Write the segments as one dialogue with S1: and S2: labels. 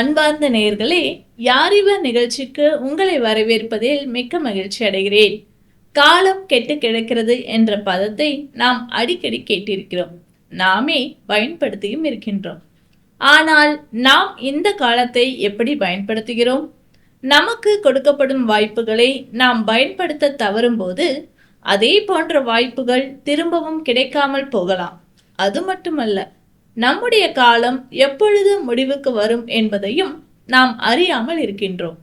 S1: அன்பார்ந்த நேயர்களே யாரிவ நிகழ்ச்சிக்கு உங்களை வரவேற்பதில் மிக்க மகிழ்ச்சி அடைகிறேன். காலம் கெட்டு கிடக்கிறது என்ற பதத்தை நாம் அடிக்கடி கேட்டிருக்கிறோம். நாமே பயன்படுத்தியும் இருக்கின்றோம். ஆனால் நாம் இந்த காலத்தை எப்படி பயன்படுத்துகிறோம்? நமக்கு கொடுக்கப்படும் வாய்ப்புகளை நாம் பயன்படுத்த தவறும்போது அதே போன்ற வாய்ப்புகள் திரும்பவும் கிடைக்காமல் போகலாம். அது மட்டுமல்ல நம்முடைய காலம் எப்பொழுது முடிவுக்கு வரும் என்பதையும் நாம் அறியாமல் இருக்கின்றோம்.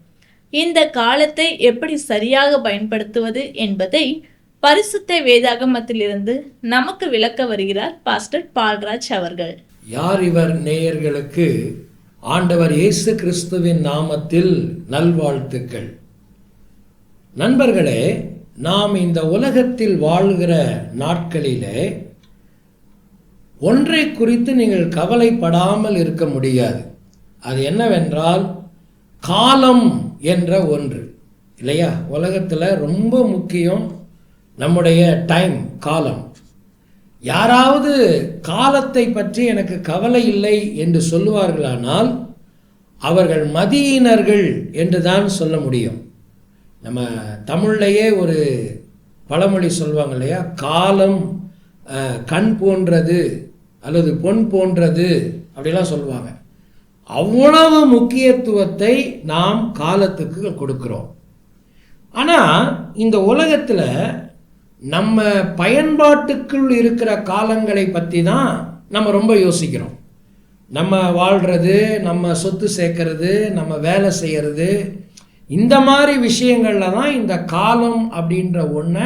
S1: இந்த காலத்தை எப்படி சரியாக பயன்படுத்துவது என்பதை பரிசுத்த வேதாகமத்திலிருந்து நமக்கு விளக்க வருகிறார் பாஸ்டர் பால்ராஜ் அவர்கள்.
S2: யார் இவர் நேயர்களுக்கு ஆண்டவர் இயேசு கிறிஸ்துவின் நாமத்தில் நல்வாழ்த்துக்கள். நண்பர்களே நாம் இந்த உலகத்தில் வாழ்கிற நாட்களிலே ஒன்றை குறித்து நீங்கள் கவலைப்படாமல் இருக்க முடியாது. அது என்னவென்றால் காலம் என்ற ஒன்று. இல்லையா? உலகத்தில் ரொம்ப முக்கியம் நம்முடைய டைம் காலம். யாராவது காலத்தை பற்றி எனக்கு கவலை இல்லை என்று சொல்லுவார்களானால் அவர்கள் மதியினர்கள் என்று தான் சொல்ல முடியும். நம்ம தமிழ்லையே ஒரு பழமொழி சொல்லுவாங்க இல்லையா? காலம் கண் போன்றது அல்லது பொன் போன்றது அப்படிலாம் சொல்லுவாங்க. அவ்வளவு முக்கியத்துவத்தை நாம் காலத்துக்கு கொடுக்குறோம். ஆனால் இந்த உலகத்தில் நம்ம பயன்பாட்டுக்குள் இருக்கிற காலங்களை பற்றி தான் நம்ம ரொம்ப யோசிக்கிறோம். நம்ம வாழ்கிறது நம்ம சொத்து சேர்க்கறது நம்ம வேலை செய்கிறது இந்த மாதிரி விஷயங்களில் தான் இந்த காலம் அப்படின்ற ஒன்றை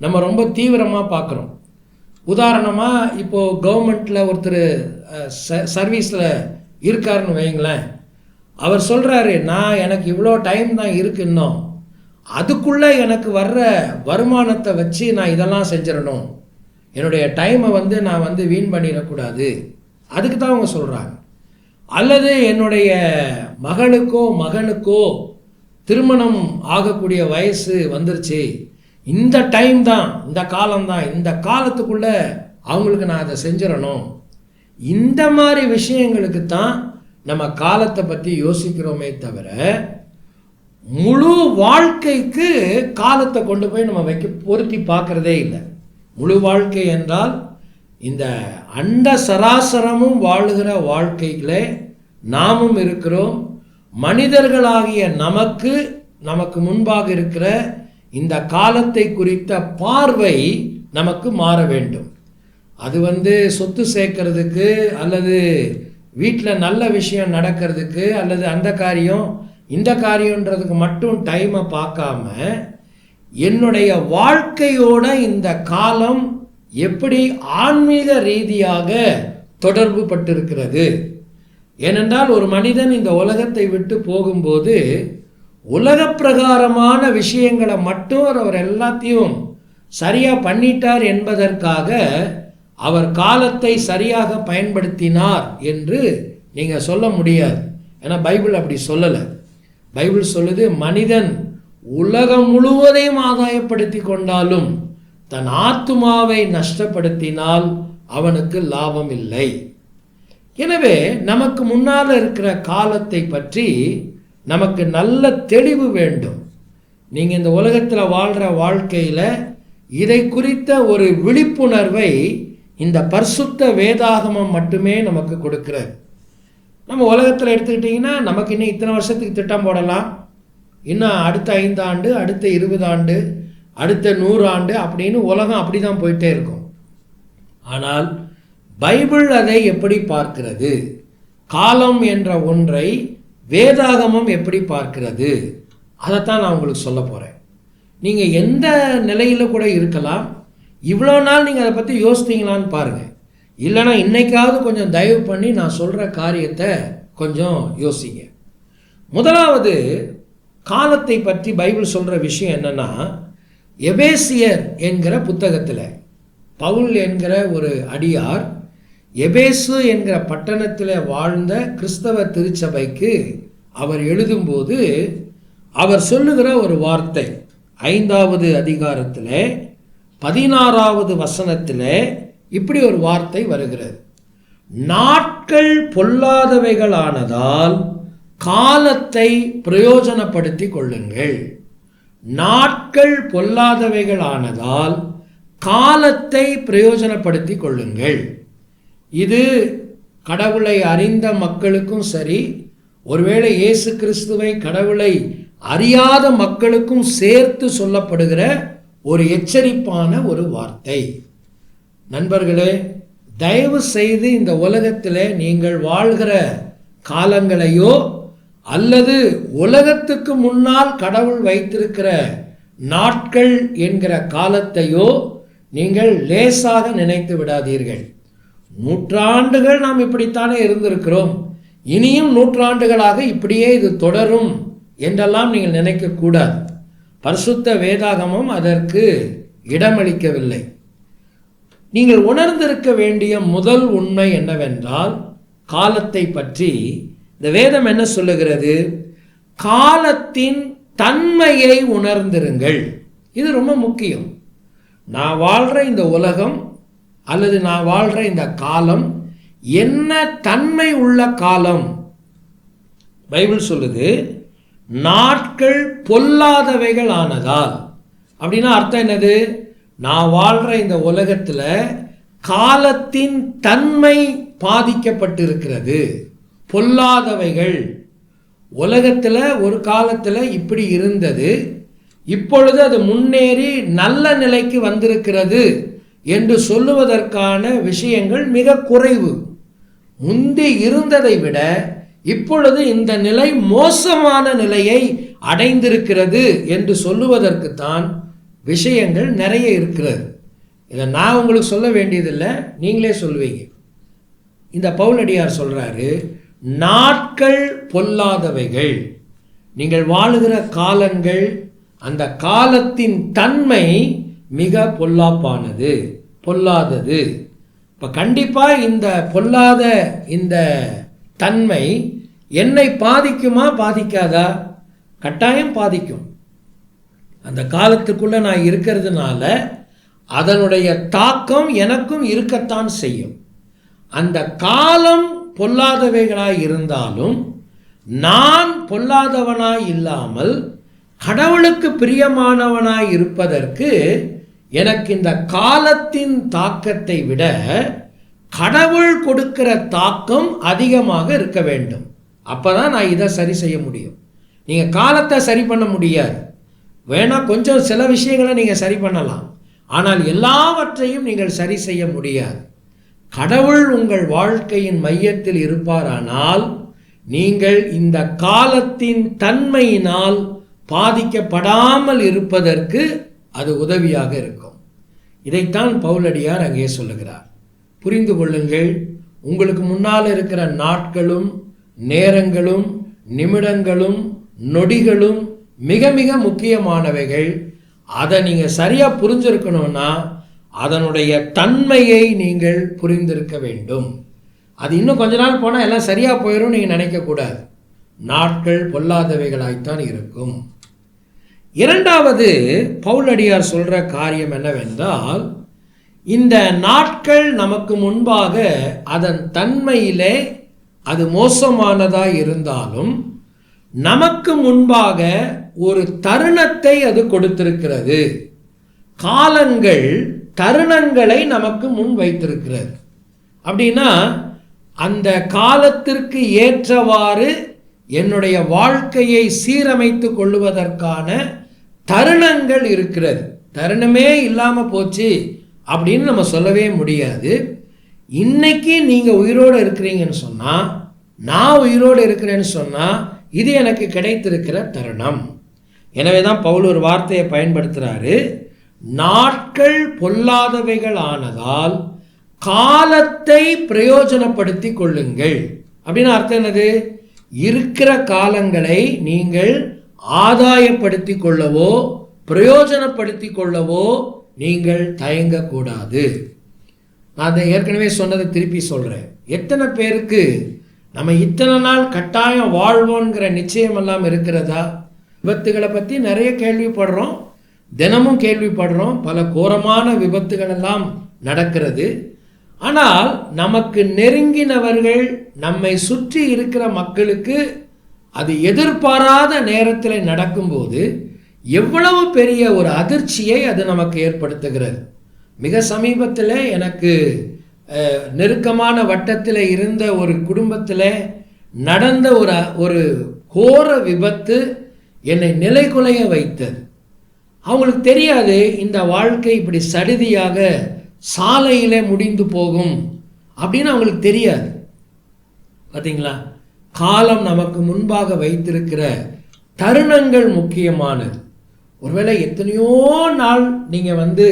S2: நம்ம ரொம்ப தீவிரமாக பார்க்குறோம். உதாரணமாக இப்போது கவர்மெண்ட்டில் ஒருத்தர் ச சர்வீஸில் இருக்காருன்னு வைங்களேன் அவர் சொல்கிறாரு நான் எனக்கு இவ்வளோ டைம் தான் இருக்கு இன்னும். அதுக்குள்ளே எனக்கு வர்ற வருமானத்தை வச்சு நான் இதெல்லாம் செஞ்சிடணும். என்னுடைய டைமை வந்து நான் வந்து வீண் பண்ணிடக்கூடாது. அதுக்கு தான் அவங்க சொல்கிறாங்க அல்லது என்னுடைய மகளுக்கோ மகனுக்கோ திருமணம் ஆகக்கூடிய வயசு வந்துருச்சு. இந்த டைம் தான் இந்த காலம் தான் இந்த காலத்துக்குள்ள அவங்களுக்கு நான் அதை செஞ்சிடணும். இந்த மாதிரி விஷயங்களுக்கு தான் நம்ம காலத்தை பற்றி யோசிக்கிறோமே தவிர முழு வாழ்க்கைக்கு காலத்தை கொண்டு போய் நம்ம வைக்க பொருத்தி பார்க்குறதே இல்லை. முழு வாழ்க்கை என்றால் இந்த அண்ட சராசரமும் வாழுகிற வாழ்க்கைகளே நாமும் இருக்கிறோம். மனிதர்களாகிய நமக்கு நமக்கு முன்பாக இருக்கிற இந்த காலத்தை குறித்த பார்வை நமக்கு மாற வேண்டும். அது வந்து சொத்து சேர்க்கறதுக்கு அல்லது வீட்டில் நல்ல விஷயம் நடக்கிறதுக்கு அல்லது அந்த காரியம் இந்த காரியன்றதுக்கு மட்டும் டைமை பார்க்காம என்னுடைய வாழ்க்கையோட இந்த காலம் எப்படி ஆன்மீக ரீதியாக தொடர்பு பட்டிருக்கிறது? ஏனென்றால் ஒரு மனிதன் இந்த உலகத்தை விட்டு போகும்போது உலக பிரகாரமான விஷயங்களை மட்டும் அவர் எல்லாத்தையும் சரியாக பண்ணிட்டார் என்பதற்காக அவர் காலத்தை சரியாக பயன்படுத்தினார் என்று நீங்கள் சொல்ல முடியாது. ஏன்னா பைபிள் அப்படி சொல்லலை. பைபிள் சொல்லுது மனிதன் உலகம் முழுவதையும் ஆதாயப்படுத்தி கொண்டாலும் தன் ஆத்துமாவை நஷ்டப்படுத்தினால் அவனுக்கு லாபம் இல்லை. எனவே நமக்கு முன்னால் இருக்கிற காலத்தை பற்றி நமக்கு நல்ல தெளிவு வேண்டும். நீங்கள் இந்த உலகத்தில் வாழ்கிற வாழ்க்கையில் இதை குறித்த ஒரு விழிப்புணர்வை இந்த பரிசுத்த வேதாகமம் மட்டுமே நமக்கு கொடுக்கிறது. நம்ம உலகத்தில் எடுத்துக்கிட்டிங்கன்னா நமக்கு இன்னும் இத்தனை வருஷத்துக்கு திட்டம் போடலாம். இன்னும் அடுத்த ஐந்தாண்டு அடுத்த இருபது ஆண்டு அடுத்த நூறு ஆண்டு அப்படின்னு உலகம் அப்படி தான் போயிட்டே இருக்கும். ஆனால் பைபிள் அதை எப்படி பார்க்கிறது? காலம் என்ற ஒன்றை வேதாகமம் எப்படி பார்க்கிறது? அதைத்தான் நான் உங்களுக்கு சொல்ல போகிறேன் நீங்கள் எந்த நிலையில் கூட இருக்கலாம். இவ்வளோ நாள் நீங்கள் அதை பற்றி யோசித்தீங்களான்னு பாருங்கள் இல்லைன்னா இன்னைக்காவது கொஞ்சம் தயவு பண்ணி நான் சொல்கிற காரியத்தை கொஞ்சம் யோசிங்க. முதலாவது காலத்தை பற்றி பைபிள் சொல்கிற விஷயம் என்னென்னா எபேசியர் என்கிற புத்தகத்தில் பவுல் என்கிற ஒரு அடியார் எபேசு என்கிற பட்டணத்தில் வாழ்ந்த கிறிஸ்தவ திருச்சபைக்கு அவர் எழுதும்போது அவர் சொல்லுகிற ஒரு வார்த்தை. ஐந்தாவது அதிகாரத்தில் பதினாறாவது வசனத்தில் இப்படி ஒரு வார்த்தை வருகிறது. நாட்கள் பொல்லாதவைகளானதால் காலத்தை பிரயோஜனப்படுத்தி கொள்ளுங்கள். நாட்கள் பொல்லாதவைகளானதால் காலத்தை பிரயோஜனப்படுத்தி கொள்ளுங்கள். இது கடவுளை அறிந்த மக்களுக்கும் சரி ஒருவேளை இயேசு கிறிஸ்துவை கடவுளை அறியாத மக்களுக்கும் சேர்த்து சொல்லப்படுகிற ஒரு எச்சரிப்பான ஒரு வார்த்தை. நண்பர்களே தயவு செய்து இந்த உலகத்தில் நீங்கள் வாழ்கிற காலங்களையோ அல்லது உலகத்துக்கு முன்னால் கடவுள் வைத்திருக்கிற நாட்கள் என்கிற காலத்தையோ நீங்கள் லேசாக நினைத்து விடாதீர்கள். நூற்றாண்டுகள் நாம் இப்படித்தானே இருந்திருக்கிறோம். இனியும் நூற்றாண்டுகளாக இப்படியே இது தொடரும் என்றெல்லாம் நீங்கள் நினைக்கக்கூடாது பரிசுத்த வேதாகமும் அதற்கு இடமளிக்கவில்லை. நீங்கள் உணர்ந்திருக்க வேண்டிய முதல் உண்மை என்னவென்றால் காலத்தை பற்றி. இந்த வேதம் என்ன சொல்லுகிறது? காலத்தின் தன்மையை உணர்ந்திருங்கள். இது ரொம்ப முக்கியம். நான் வாழ்கிற இந்த உலகம் அல்லது நான் வாழ்கிற இந்த காலம் என்ன தன்மை உள்ள காலம்? பைபிள் சொல்லுது நாட்கள் பொல்லாதவைகள் ஆனதால். அப்படின்னா அர்த்தம் என்னது? நான் வாழ்கிற இந்த உலகத்தில் காலத்தின் தன்மை பாதிக்கப்பட்டிருக்கிறது. பொல்லாதவைகள். உலகத்தில் ஒரு காலத்தில் இப்படி இருந்தது இப்பொழுது அது முன்னேறி நல்ல நிலைக்கு வந்திருக்கிறது. என்று சொல்லுவதற்கான விஷயங்கள் மிக குறைவு. முந்தி இருந்ததை விட இப்பொழுது இந்த நிலை மோசமான நிலையை அடைந்திருக்கிறது என்று சொல்லுவதற்குத்தான் விஷயங்கள் நிறைய இருக்கிறது. இதை நான் உங்களுக்கு சொல்ல வேண்டியதில்லை நீங்களே சொல்லுவீங்க இந்த பவுலடியார் சொல்கிறாரு நாட்கள் பொல்லாதவைகள் நீங்கள் வாழுகிற காலங்கள் அந்த காலத்தின் தன்மை மிக பொல்லாப்பானது பொல்லாதது. இப்போ கண்டிப்பாக இந்த பொல்லாத இந்த தன்மை என்னை பாதிக்குமா பாதிக்காதா? கட்டாயம் பாதிக்கும். அந்த காலத்துக்குள்ளே நான் இருக்கிறதுனால அதனுடைய தாக்கம் எனக்கும் இருக்கத்தான் செய்யும். அந்த காலம் பொல்லாதவைகளாய் இருந்தாலும் நான் பொல்லாதவனாய் இல்லாமல் கடவுளுக்கு பிரியமானவனாய் இருப்பதற்கு எனக்கு இந்த காலத்தின் தாக்கத்தை விட கடவுள் கொடுக்கிற தாக்கம் அதிகமாக இருக்க வேண்டும். அப்போ தான் நான் இதை சரி செய்ய முடியும். நீங்கள் காலத்தை சரி பண்ண முடியாது. வேணால் கொஞ்சம் சில விஷயங்களை நீங்கள் சரி பண்ணலாம். ஆனால் எல்லாவற்றையும் நீங்கள் சரி செய்ய முடியாது. கடவுள் உங்கள் வாழ்க்கையின் மையத்தில் இருப்பாரானால் நீங்கள் இந்த காலத்தின் தன்மையினால் பாதிக்கப்படாமல் இருப்பதற்கு அது உதவியாக இருக்கும். இதைத்தான் பவுலடியார் அங்கே சொல்லுகிறார். புரிந்து கொள்ளுங்கள் உங்களுக்கு முன்னால் இருக்கிற நாட்களும் நேரங்களும் நிமிடங்களும் நொடிகளும் மிக மிக முக்கியமானவைகள். அதை நீங்கள் சரியாக புரிஞ்சிருக்கணும்னா அதனுடைய தன்மையை நீங்கள் புரிந்திருக்க வேண்டும். அது இன்னும் கொஞ்ச நாள் போனால் எல்லாம் சரியாக போயிடும் நீங்கள் நினைக்கக்கூடாது. நாட்கள் பொல்லாதவைகளாய்த்தான் இருக்கும். இரண்டாவது பவுலடியார் சொல்கிற காரியம் என்னவென்றால் இந்த நாட்கள் நமக்கு முன்பாக அதன் தன்மையிலே அது மோசமானதாக இருந்தாலும் நமக்கு முன்பாக ஒரு தருணத்தை அது கொடுத்திருக்கிறது. காலங்கள் தருணங்களை நமக்கு முன் வைத்திருக்கிறது. அப்படின்னா அந்த காலத்திற்கு ஏற்றவாறு என்னுடைய வாழ்க்கையை சீரமைத்து கொள்ளுவதற்கான தருணங்கள் இருக்கிறது. தருணமே இல்லாமல் போச்சு அப்படின்னு நம்ம சொல்லவே முடியாது. இன்னைக்கு நீங்கள் உயிரோடு இருக்கிறீங்கன்னு சொன்னால் நான் உயிரோடு இருக்கிறேன்னு சொன்னால் இது எனக்கு கிடைத்திருக்கிற தருணம். எனவே தான் பவுல் ஒரு வார்த்தையை பயன்படுத்துகிறாரு நாட்கள் பொல்லாதவைகள் ஆனதால் காலத்தை பிரயோஜனப்படுத்தி கொள்ளுங்கள். அப்படின்னு அர்த்தம் என்னது? இருக்கிற காலங்களை நீங்கள் ஆதாயப்படுத்தி கொள்ளவோ பிரயோஜனப்படுத்தி கொள்ளவோ நீங்கள் தயங்கக்கூடாது. நான் அதை ஏற்கனவே சொன்னதை திருப்பி சொல்கிறேன் எத்தனை பேருக்கு நம்ம இத்தனை நாள் கட்டாயம் வாழ்வோங்கிற நிச்சயம் எல்லாம் இருக்கிறதா? விபத்துகளை பற்றி நிறைய கேள்விப்படுறோம். தினமும் கேள்விப்படுறோம். பல கோரமான விபத்துகள் எல்லாம் நடக்கிறது. ஆனால் நமக்கு நெருங்கினவர்கள் நம்மை சுற்றி இருக்கிற மக்களுக்கு அது எதிர்பாராத நேரத்தில் நடக்கும்போது எவ்வளவு பெரிய ஒரு அதிர்ச்சியை அது நமக்கு ஏற்படுத்துகிறது. மிக சமீபத்தில் எனக்கு நெருக்கமான வட்டத்தில் இருந்த ஒரு குடும்பத்தில் நடந்த ஒரு ஒரு கோர விபத்து என்னை நிலைகுலைய வைத்தது. அவங்களுக்கு தெரியாது இந்த வாழ்க்கை இப்படி சடுதியாக சாலையில் முடிந்து போகும் அப்படின்னு அவங்களுக்கு தெரியாது. பார்த்தீங்களா காலம் நமக்கு முன்பாக வைத்திருக்கிற தருணங்கள் முக்கியமானது. ஒருவேளை எத்தனையோ நாள் நீங்கள் வந்து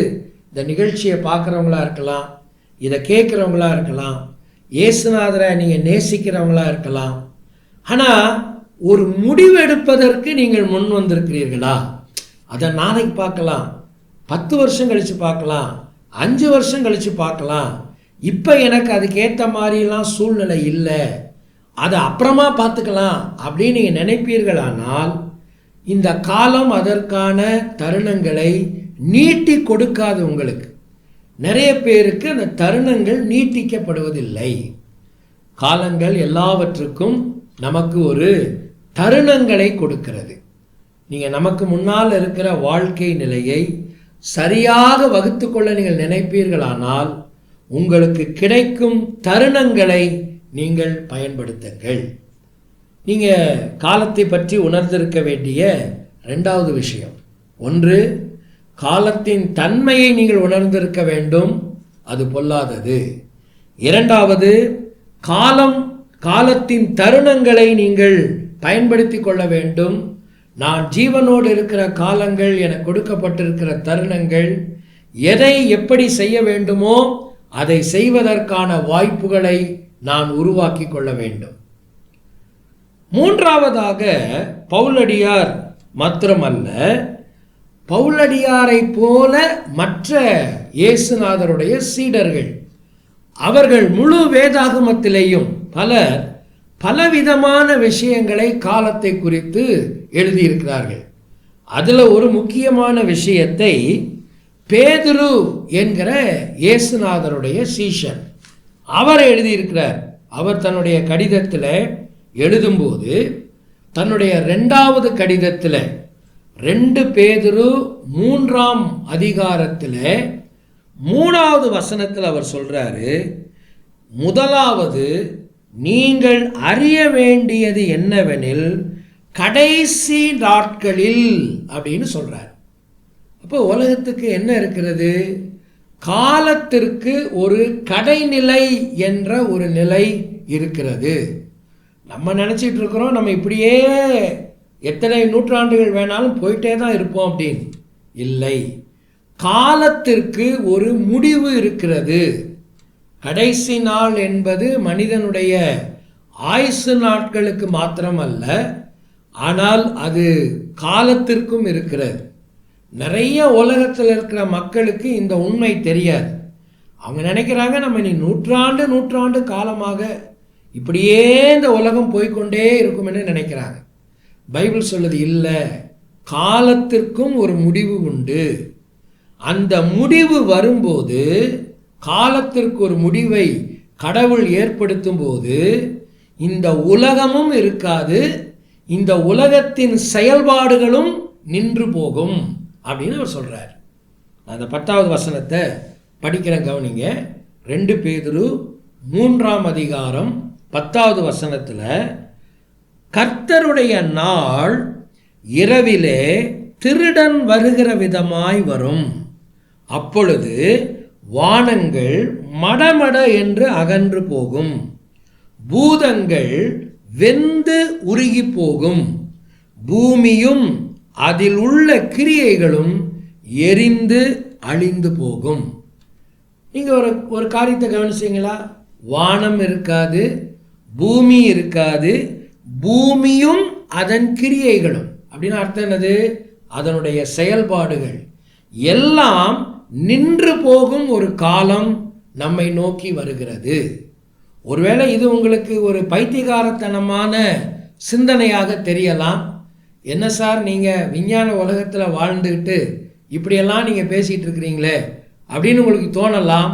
S2: இந்த நிகழ்ச்சியை பார்க்குறவங்களா இருக்கலாம் இதை கேட்குறவங்களா இருக்கலாம் இயேசுநாதரை நீங்கள் நேசிக்கிறவங்களா இருக்கலாம். ஆனால் ஒரு முடிவு எடுப்பதற்கு நீங்கள் முன் வந்திருக்கிறீர்களா? அதை நாளைக்கு பார்க்கலாம். பத்து வருஷம் கழித்து பார்க்கலாம். அஞ்சு வருஷம் கழித்து பார்க்கலாம். இப்போ எனக்கு அதுக்கேற்ற மாதிரிலாம் சூழ்நிலை இல்லை. அதை அப்புறமா பார்த்துக்கலாம் அப்படின்னு நீங்கள் நினைப்பீர்களானால் இந்த காலம் அதற்கான தருணங்களை நீட்டி கொடுக்காது உங்களுக்கு. நிறைய பேருக்கு அந்த தருணங்கள் நீட்டிக்கப்படுவதில்லை. காலங்கள் எல்லாவற்றுக்கும் நமக்கு ஒரு தருணங்களை கொடுக்கிறது. நீங்கள் நமக்கு முன்னால் இருக்கிற வாழ்க்கை நிலையை சரியாக வகுத்து கொள்ள நீங்கள் நினைப்பீர்களானால் உங்களுக்கு கிடைக்கும் தருணங்களை நீங்கள் பயன்படுத்துங்கள். நீங்கள் காலத்தை பற்றி உணர்ந்திருக்க வேண்டிய ரெண்டாவது விஷயம். ஒன்று காலத்தின் தன்மையை நீங்கள் உணர்ந்திருக்க வேண்டும் அது பொல்லாதது. இரண்டாவது காலம் காலத்தின் தருணங்களை நீங்கள் பயன்படுத்தி கொள்ள வேண்டும். நான் ஜீவனோடு இருக்கிற காலங்கள் எனக்கு கொடுக்கப்பட்டிருக்கிற தருணங்கள் எதை எப்படி செய்ய வேண்டுமோ அதை செய்வதற்கான வாய்ப்புகளை நான் உருவாக்கி கொள்ள வேண்டும். மூன்றாவதாக பவுலடியார் மாத்திரமல்ல பவுலடியாரை போல மற்ற இயேசுநாதருடைய சீடர்கள் அவர்கள் முழு வேதாகமத்திலேயும் பலர் பலவிதமான விஷயங்களை காலத்தை குறித்து எழுதியிருக்கிறார்கள். அதில் ஒரு முக்கியமான விஷயத்தை பேதுரு என்கிற இயேசுநாதருடைய சீஷன் அவர் எழுதியிருக்கிறார். அவர் தன்னுடைய கடிதத்தில் எழுதும்போது தன்னுடைய ரெண்டாவது கடிதத்தில் ரெண்டு பேதுரு மூன்றாம் அதிகாரத்தில் மூணாவது வசனத்தில் அவர் சொல்கிறாரு முதலாவது நீங்கள் அறிய வேண்டியது என்னவெனில் கடைசி நாட்களில் அப்படின்னு சொல்கிறார் அப்போ உலகத்துக்கு என்ன இருக்கிறது? காலத்திற்கு ஒரு கடைநிலை என்ற ஒரு நிலை இருக்கிறது. நம்ம நினச்சிட்டு இருக்கிறோம் நம்ம இப்படியே எத்தனை நூற்றாண்டுகள் வேணாலும் போயிட்டே தான் இருப்போம் அப்படின்னு. இல்லை. காலத்திற்கு ஒரு முடிவு இருக்கிறது. கடைசி நாள் என்பது மனிதனுடைய ஆயுசு நாட்களுக்கு மாத்திரமல்ல ஆனால் அது காலத்திற்கும் இருக்கிறது. நிறைய உலகத்தில் இருக்கிற மக்களுக்கு இந்த உண்மை தெரியாது. அவங்க நினைக்கிறாங்க நம்ம இனி நூற்றாண்டு நூற்றாண்டு காலமாக இப்படியே இந்த உலகம் போய்க்கொண்டே இருக்கும்னு நினைக்கிறாங்க. பைபிள் சொல்லுது இல்லை காலத்திற்கும் ஒரு முடிவு உண்டு. அந்த முடிவு வரும்போது காலத்திற்கு ஒரு முடிவை கடவுள் ஏற்படுத்தும் போது இந்த உலகமும் இருக்காது இந்த உலகத்தின் செயல்பாடுகளும் நின்று போகும். அப்படின்னு அவர் சொல்கிறார் அந்த பத்தாவது வசனத்தை படிக்கிற கவனிங்க. ரெண்டு பேதுரு மூன்றாம் அதிகாரம் பத்தாவது வசனத்தில் கர்த்தருடைய நாள் இரவிலே திருடன் வருகிற விதமாய் வரும். அப்பொழுது வானங்கள் மடமட என்று அகன்று போகும். பூதங்கள் வெந்து உருகி போகும். பூமியும் அதில் உள்ள கிரியைகளும் எரிந்து அழிந்து போகும். நீங்கள் ஒரு ஒரு காரியத்தை கவனிச்சீங்களா? வானம் இருக்காது பூமி இருக்காது பூமியும் அதன் கிரியைகளும். அப்படின்னு அர்த்தம் என்னது? அதனுடைய செயல்பாடுகள். எல்லாம் நின்று போகும் ஒரு காலம் நம்மை நோக்கி வருகிறது. ஒருவேளை இது உங்களுக்கு ஒரு பைத்தியகாரத்தனமான சிந்தனையாக தெரியலாம். என்ன சார் நீங்கள் விஞ்ஞான உலகத்தில் வாழ்ந்துக்கிட்டு இப்படியெல்லாம் நீங்கள் பேசிகிட்டு இருக்கிறீங்களே அப்படின்னு உங்களுக்கு தோணலாம்.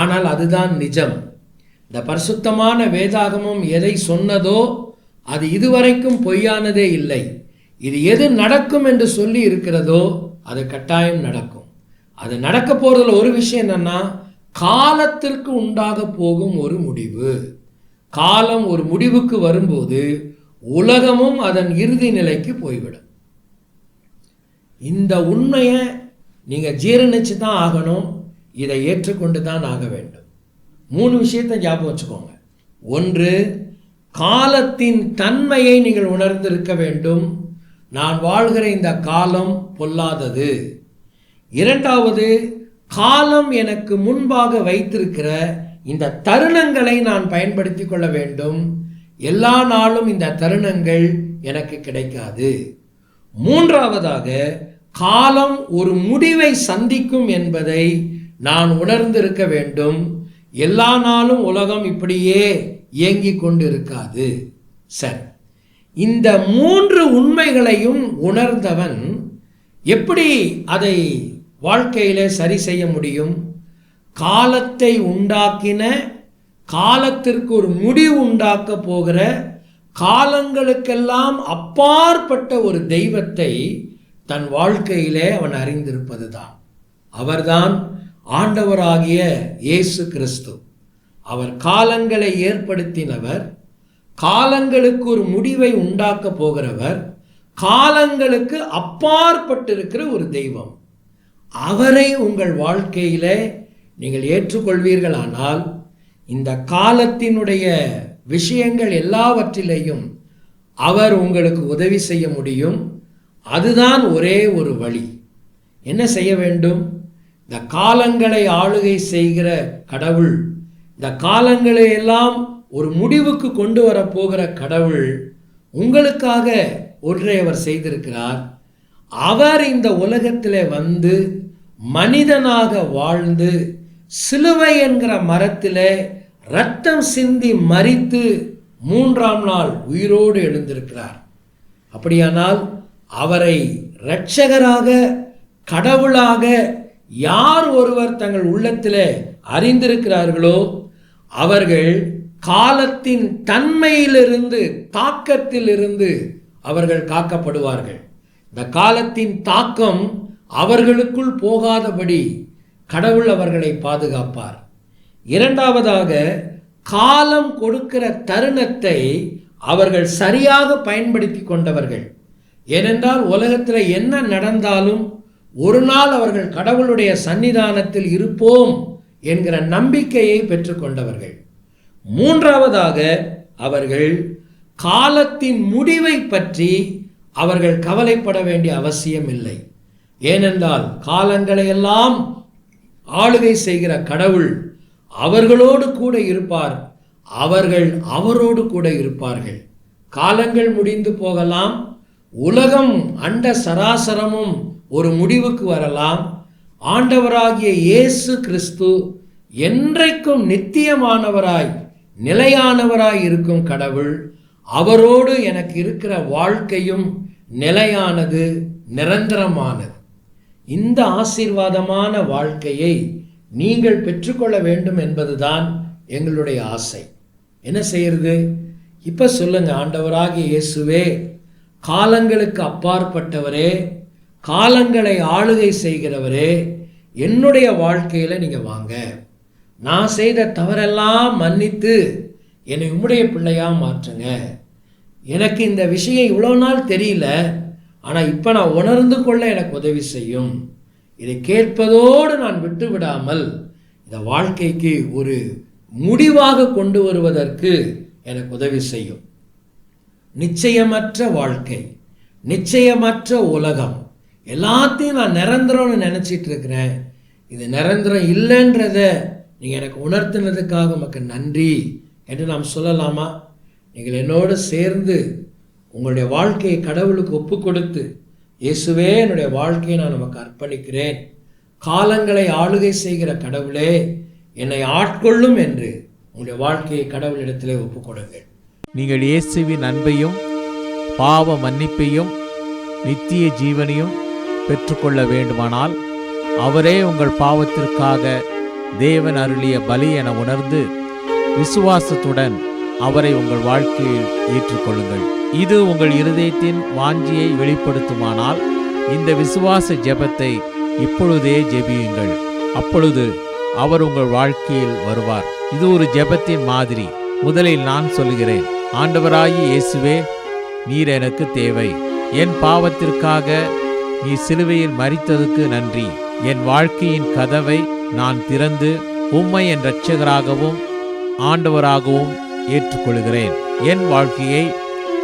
S2: ஆனால் அதுதான் நிஜம். இந்த பரிசுத்தமான வேதாகமம் எதை சொன்னதோ அது இதுவரைக்கும் பொய்யானதே இல்லை. இது எது நடக்கும் என்று சொல்லி இருக்கிறதோ அது கட்டாயம் நடக்கும். அது நடக்க போகிறதுல ஒரு விஷயம் என்னன்னா காலத்திற்கு உண்டாக போகும் ஒரு முடிவு. காலம் ஒரு முடிவுக்கு வரும்போது உலகமும் அதன் இறுதி நிலைக்கு போய்விடும். இந்த உண்மையை நீங்கள் ஜீரணிச்சு தான் ஆகணும். இதை ஏற்றுக்கொண்டு தான் ஆக வேண்டும். மூணு விஷயத்தை ஞாபகம் வச்சுக்கோங்க. ஒன்று காலத்தின் தன்மையை நீங்கள் உணர்ந்திருக்க வேண்டும். நான் வாழ்கிற இந்த காலம் பொல்லாதது. இரண்டாவது காலம் எனக்கு முன்பாக வைத்திருக்கிற இந்த தருணங்களை நான் பயன்படுத்தி கொள்ள வேண்டும். எல்லா நாளும் இந்த தருணங்கள் எனக்கு கிடைக்காது. மூன்றாவதாக காலம் ஒரு முடிவை சந்திக்கும் என்பதை நான் உணர்ந்திருக்க வேண்டும். எல்லா நாளும் உலகம் இப்படியே இயங்கிக் கொண்டு இருக்காது சரி. இந்த மூன்று உண்மைகளையும் உணர்ந்தவன் எப்படி அதை வாழ்க்கையில் சரி செய்ய முடியும்? காலத்தை உண்டாக்கின காலத்திற்கு ஒரு முடிவு உண்டாக்க போகிற காலங்களுக்கெல்லாம் அப்பாற்பட்ட ஒரு தெய்வத்தை தன் வாழ்க்கையிலே அவன் அறிந்திருப்பது தான் அவர்தான் ஆண்டவராகிய இயேசு கிறிஸ்து. அவர் காலங்களை ஏற்படுத்தினவர் காலங்களுக்கு ஒரு முடிவை உண்டாக்க போகிறவர் காலங்களுக்கு அப்பாற்பட்டிருக்கிற ஒரு தெய்வம். அவரை உங்கள் வாழ்க்கையிலே நீங்கள் ஏற்றுக்கொள்வீர்களானால் இந்த காலத்தினுடைய விஷயங்கள் எல்லாவற்றிலேயும் அவர் உங்களுக்கு உதவி செய்ய முடியும். அதுதான் ஒரே ஒரு வழி. என்ன செய்ய வேண்டும்? இந்த காலங்களை ஆளுகை செய்கிற கடவுள் இந்த காலங்களை எல்லாம் ஒரு முடிவுக்கு கொண்டு வரப்போகிற கடவுள் உங்களுக்காக ஒன்றை அவர் செய்திருக்கிறார். அவர் இந்த உலகத்தில் வந்து மனிதனாக வாழ்ந்து சிலுவை என்கிற மரத்தில் ரத்தம் சிந்தி மரித்து மூன்றாம் நாள் உயிரோடு எழுந்திருக்கிறார். அப்படியானால் அவரை இரட்சகராக கடவுளாக யார் ஒருவர் தங்கள் உள்ளத்தில் அறிந்திருக்கிறார்களோ அவர்கள் காலத்தின் தன்மையிலிருந்து தாக்கத்திலிருந்து அவர்கள் காக்கப்படுவார்கள். இந்த காலத்தின் தாக்கம் அவர்களுக்குள் போகாதபடி கடவுள் அவர்களை பாதுகாப்பார். இரண்டாவதாக காலம் கொடுக்கிற தருணத்தை அவர்கள் சரியாக பயன்படுத்தி கொண்டவர்கள். ஏனென்றால் உலகத்தில் என்ன நடந்தாலும் ஒரு நாள் அவர்கள் கடவுளுடைய சன்னிதானத்தில் இருப்போம் என்கிற நம்பிக்கையை பெற்றுக்கொண்டவர்கள் மூன்றாவதாக அவர்கள் காலத்தின் முடிவை பற்றி அவர்கள் கவலைப்பட வேண்டிய அவசியம் இல்லை ஏனென்றால் காலங்களை எல்லாம் ஆளுகை செய்கிற கடவுள் அவர்களோடு கூட இருப்பார். அவர்கள் அவரோடு கூட இருப்பார்கள். காலங்கள் முடிந்து போகலாம். உலகம் அண்ட சராசரமும் ஒரு முடிவுக்கு வரலாம். ஆண்டவராகிய இயேசு கிறிஸ்து என்றைக்கும் நித்தியமானவராய் நிலையானவராய் இருக்கும் கடவுள். அவரோடு எனக்கு இருக்கிற வாழ்க்கையும் நிலையானது நிரந்தரமானது. இந்த ஆசீர்வாதமான வாழ்க்கையை நீங்கள் பெற்றுக்கொள்ள வேண்டும் என்பதுதான் எங்களுடைய ஆசை. என்ன செய்யறது? இப்போ சொல்லுங்க ஆண்டவராக இயேசுவே காலங்களுக்கு அப்பாற்பட்டவரே காலங்களை ஆளுகை செய்கிறவரே என்னுடைய வாழ்க்கையில் நீங்கள் வாங்க. நான் செய்த தவறெல்லாம் மன்னித்து என்னை உம்முடைய பிள்ளையாக மாற்றுங்க. எனக்கு இந்த விஷயம் இவ்வளோ நாள் தெரியல ஆனால் இப்போ நான் உணர்ந்து கொள்ள எனக்கு உதவி செய்யும். இதை கேட்பதோடு நான் விட்டு விடாமல் இந்த வாழ்க்கைக்கு ஒரு முடிவாக கொண்டு வருவதற்கு எனக்கு உதவி செய்யும். நிச்சயமற்ற வாழ்க்கை நிச்சயமற்ற உலகம் எல்லாத்தையும் நான் நிரந்தரம்னு நினச்சிட்டு இருக்கிறேன். இது நிரந்தரம் இல்லைன்றத நீங்கள் எனக்கு உணர்த்தினதுக்காக உமக்கு நன்றி என்று நாம் சொல்லலாமா? நீங்கள் என்னோடு சேர்ந்து உங்களுடைய வாழ்க்கையை கடவுளுக்கு ஒப்பு கொடுத்து இயேசுவே என்னுடைய வாழ்க்கையை நான் நமக்கு அர்ப்பணிக்கிறேன். காலங்களை ஆளுகை செய்கிற கடவுளே என்னை ஆட்கொள்ளும் என்று உங்களுடைய வாழ்க்கையை கடவுளிடத்திலே ஒப்பு கொடுங்கள்
S3: நீங்கள் இயேசுவின் அன்பையும் பாவ மன்னிப்பையும் நித்திய ஜீவனையும் பெற்றுக்கொள்ள வேண்டுமானால் அவரே உங்கள் பாவத்திற்காக தேவன் அருளிய பலி என உணர்ந்து விசுவாசத்துடன் அவரை உங்கள் வாழ்க்கையில் ஏற்றுக்கொள்ளுங்கள். இது உங்கள் இருதயத்தின் வாஞ்சியை வெளிப்படுத்துமானால் இந்த விசுவாச ஜெபத்தை இப்பொழுதே ஜெபியுங்கள். அப்பொழுது அவர் உங்கள் வாழ்க்கையில் வருவார். இது ஒரு ஜெபத்தின் மாதிரி. முதலில் நான் சொல்கிறேன் ஆண்டவராகி இயேசுவே நீர் எனக்கு தேவை. என் பாவத்திற்காக நீ சிலுவையில் மறித்ததுக்கு நன்றி. என் வாழ்க்கையின் கதவை நான் திறந்து உம்மை என் இரட்சகராகவும் ஆண்டவராகவும் ஏற்றுக்கொள்கிறேன். என் வாழ்க்கையை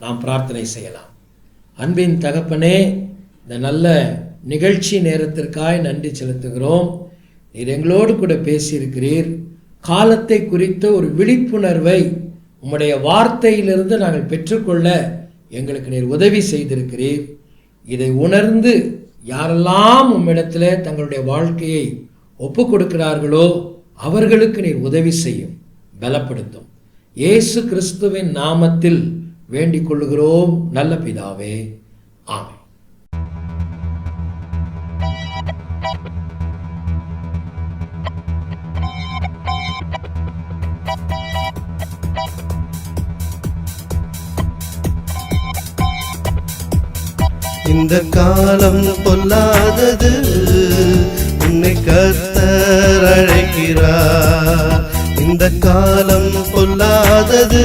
S2: நாம் பிரார்த்தனை செய்யலாம். அன்பின் தகப்பனே இந்த நல்ல நிகழ்ச்சி நேரத்திற்காய் நன்றி செலுத்துகிறோம். நீர் எங்களோடு கூட பேசியிருக்கிறீர். காலத்தை குறித்த ஒரு விழிப்புணர்வை உம்முடைய வார்த்தையிலிருந்து நாங்கள் பெற்றுக்கொள்ள எங்களுக்கு நீர் உதவி செய்திருக்கிறீர். இதை உணர்ந்து யாரெல்லாம் உம்மிடத்தில் தங்களுடைய வாழ்க்கையை ஒப்பு கொடுக்கிறார்களோ அவர்களுக்கு நீர் உதவி செய்யும். பலப்படுத்தும். இயேசு கிறிஸ்துவின் நாமத்தில் வேண்டிக் கொள்ளுகிறோம் நல்ல பிதாவே. ஆமை
S4: இந்த காலம் பொல்லாதது உன்னை கர்த்தர் அழைக்கிறார். இந்த காலம் பொல்லாதது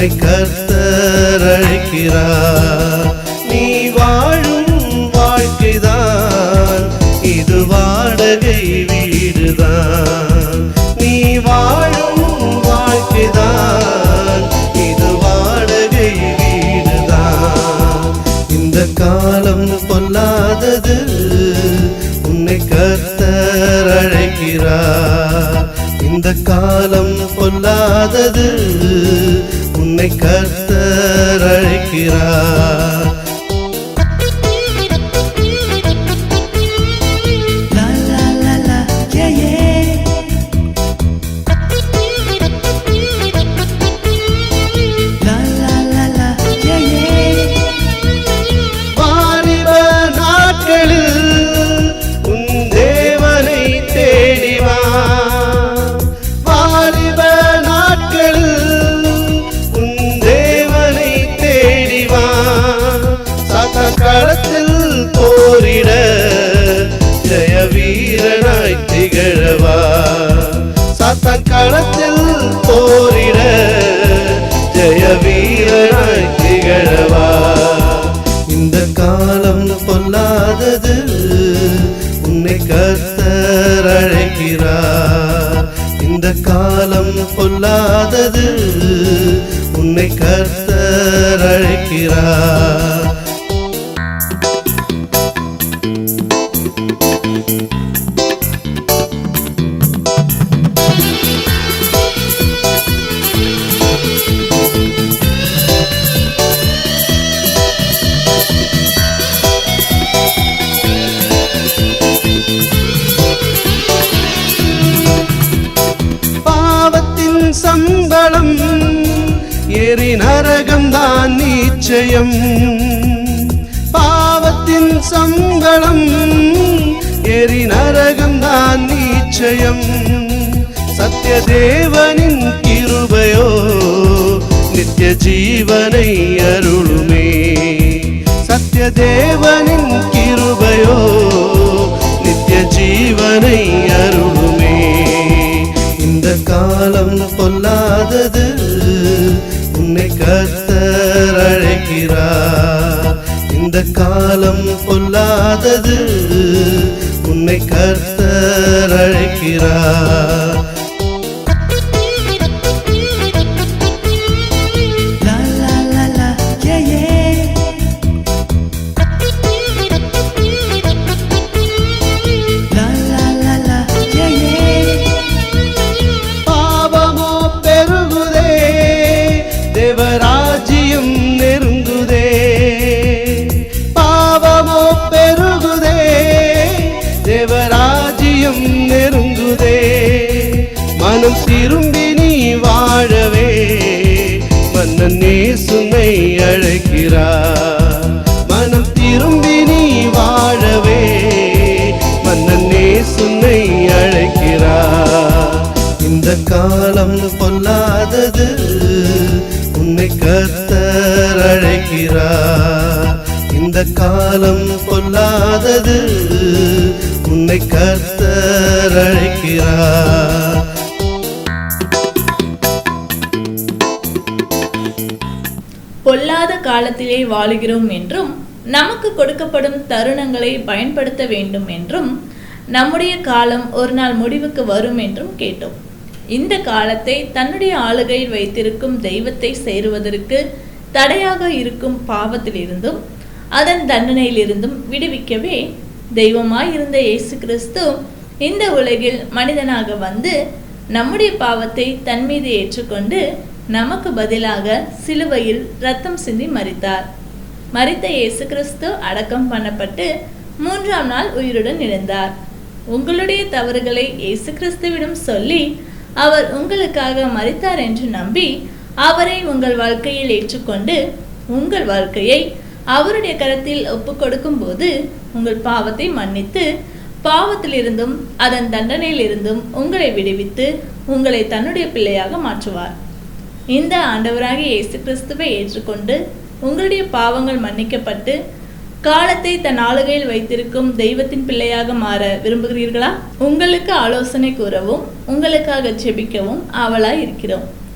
S4: உன்னை கர்த்தர் அழைக்கிறார். நீ வாழும் வாழ்க்கைதான் இது வாடகை வீடுதான். நீ வாழும் வாழ்க்கைதான் இது வாடகை வீடுதான். இந்த காலம் பொல்லாதது உன்னை கர்த்தர் அழைக்கிறார். இந்த காலம் பொல்லாதது உன்னை கர்த்தர் அழைக்கிறார். கர்த்தர் அழைக்கிறார். தேவனின் கிருபையோ நித்திய ஜீவனை அருளுமே. சத்திய தேவனின் கிருபையோ நித்திய ஜீவனை அருளுமே. இந்த காலம் பொல்லாதது உன்னை கர்த்தர் அழைக்கிறார். இந்த காலம் பொல்லாதது உன்னை கர்த்தர் அழைக்கிறார். இந்த காலம் பொல்லாதது. உன்னை கர்த்தர் அழைக்கிறார்.
S1: பொல்லாத காலத்திலே வாழுகிறோம் என்றும் நமக்கு கொடுக்கப்படும் தருணங்களை பயன்படுத்த வேண்டும் என்றும் நம்முடைய காலம் ஒரு நாள் முடிவுக்கு வரும் என்றும் கேட்டோம். இந்த காலத்தை தன்னுடைய ஆளுகையில் வைத்திருக்கும் தெய்வத்தை சேருவதற்கு தடையாக இருக்கும் பாவத்திலிருந்தும் அதன் தண்டனையிலிருந்தும் விடுவிக்கவே தெய்வமாய் இருந்த இயேசு கிறிஸ்து இந்த உலகில் மனிதனாக வந்து நம்முடைய பாவத்தை தன் மீது ஏற்றுக்கொண்டு நமக்கு பதிலாக சிலுவையில் ரத்தம் சிந்தி மறித்தார் மறித்த இயேசு கிறிஸ்து அடக்கம் பண்ணப்பட்டு மூன்றாம் நாள் உயிருடன் இழந்தார் உங்களுடைய தவறுகளை இயேசு கிறிஸ்துவிடம் சொல்லி அவர் உங்களுக்காக மறித்தார் என்று நம்பி அவரை உங்கள் வாழ்க்கையில் ஏற்றுக்கொண்டு உங்கள் வாழ்க்கையை அவருடைய கரத்தில் ஒப்பு கொடுக்கும் போது உங்கள் பாவத்தை மன்னித்து பாவத்திலிருந்தும் அதன் தண்டனையிலிருந்தும் உங்களை விடுவித்து உங்களை தன்னுடைய பிள்ளையாக மாற்றுவார். இந்த ஆண்டவராகிய இயேசு கிறிஸ்துவை ஏற்றுக்கொண்டு உங்களுடைய பாவங்கள் மன்னிக்கப்பட்டு காலத்தை தன் ஆளுகையில் வைத்திருக்கும் தெய்வத்தின் பிள்ளையாக மாற விரும்புகிறீர்களா? உங்களுக்கு ஆலோசனை கூறவும் உங்களுக்காக செபிக்கவும் ஆவலாய் இருக்கிறோம்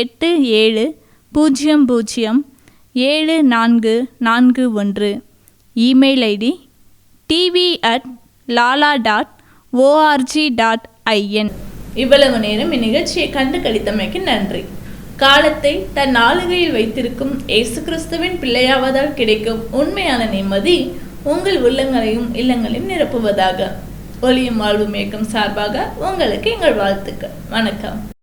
S1: எட்டு ஏழு பூஜ்ஜியம் பூஜ்ஜியம் ஏழு நான்கு நான்கு ஒன்று. Email ID TV at Lala dot O R G dot I N. இவ்வளவு நேரம் இந்நிகழ்ச்சியை கண்டு கழித்தமைக்கு நன்றி. காலத்தை தன் ஆளுகையில் வைத்திருக்கும் இயேசு கிறிஸ்துவின் பிள்ளையாவதால் கிடைக்கும் உண்மையான நிம்மதி உங்கள் உள்ளங்களையும் இல்லங்களையும் நிரப்புவதாக. ஒளியும் வாழ்வும் இயக்கம் சார்பாக உங்களுக்கு எங்கள் வாழ்த்துக்கள். வணக்கம்.